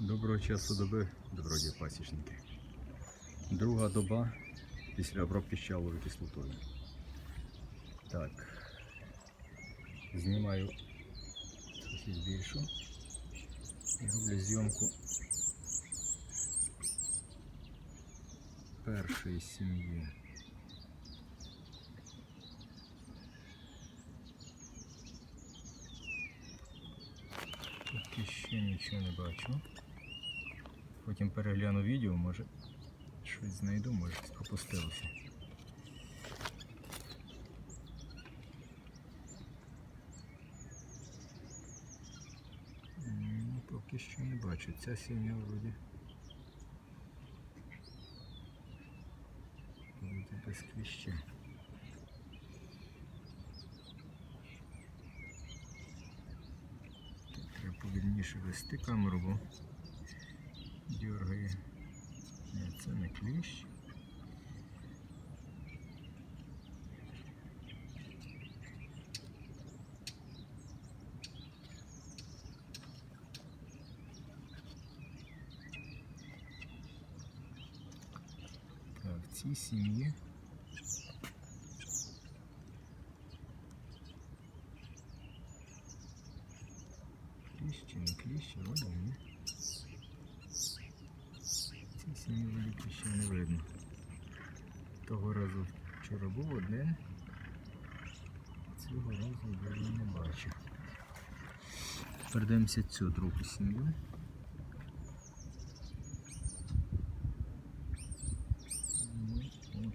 Доброго часу доби, добродії пасічники. Друга доба після обробки щавловою кислотою. Так. Знімаю трохи збільшу і роблю зйомку першої сім'ї. Поки ще нічого не бачу. Потім перегляну відео, може щось знайду, може щось пропустилося. М, Поки що не бачу. Ця сім'я вроді. Вроді без кліща. Треба повільніше вести камеру, бо дергає. Ні, це не кліщ. Так, в цій сім'ї. Кліщ чи не кліщ, вроді ні. Сім'ї вроді кліща не видно. Того разу вчора був один. Цього разу я не бачу. Тепер дивимося цю другу сім'ю. Ну.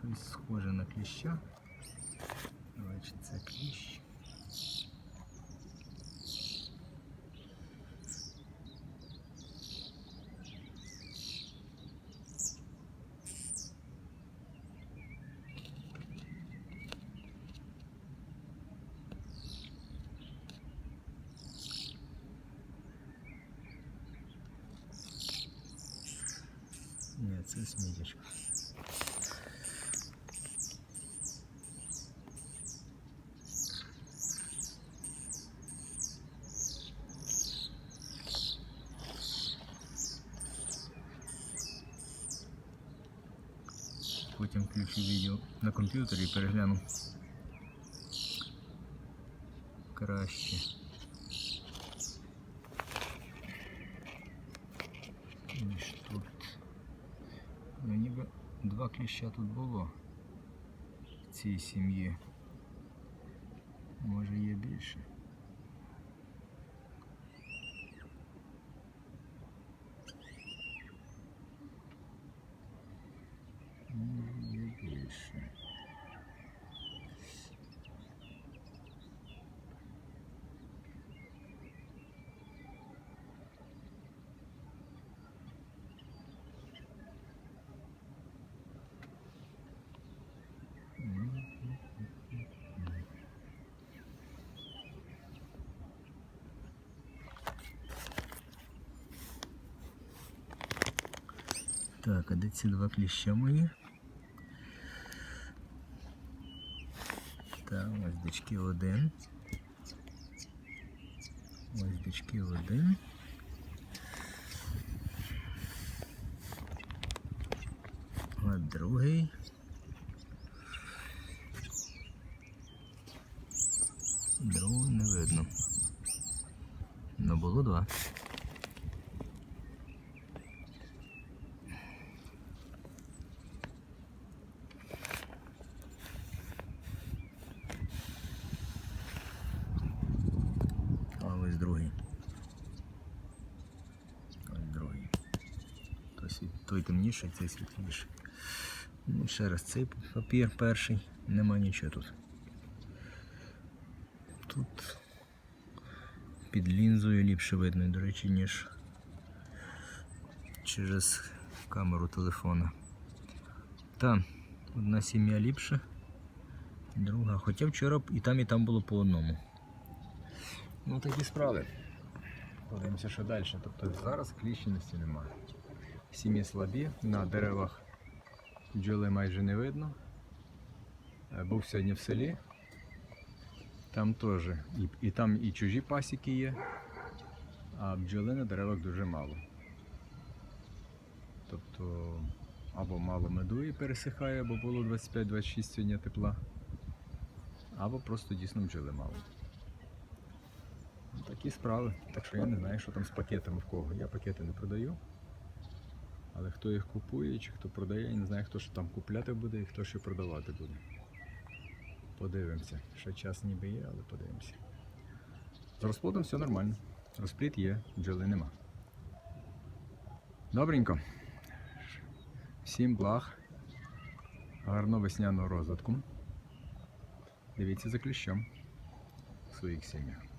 Щось схоже на кліща. Бачите, це кліщ. це смідячка. Потім включу відео на комп'ютері і перегляну краще. Два кліща тут було в цій сім'ї. Може є більше. Може є більше. Так, а де ці два кліща мої? Так, ось дички один. Ось дички один. От другий. Другого не видно. Ну було два. А ось другий. Ось другий. Той, той темніший, цей світліший. Ну, ще раз цей папір перший. Нема нічого тут. Тут під лінзою ліпше видно, до речі, ніж через камеру телефона. Та, одна сім'я ліпше, друга. Хоча вчора і там, і там було по одному. Ну такі справи. Подивимося, що далі. Тобто зараз кліщеності немає. Сім'ї слабі, на деревах бджоли майже не видно. Е, Був сьогодні в селі. Там теж. І, і там і чужі пасіки є, а бджоли на деревах дуже мало. Тобто або мало меду пересихає, бо було 25-26 сьогодні тепла, або просто дійсно бджоли мало. Такі справи. Так що я не знаю, що там з пакетами в кого. Я пакети не продаю. Але хто їх купує чи хто продає, я не знаю, хто що там купляти буде і хто що продавати буде. Подивимося. Ще час ніби є, але подивимося. З розплодом все нормально. Розплід є, бджоли нема. Добренько. Всім благ. Гарного весняного розвитку. Дивіться за кліщом в своїх сім'ях.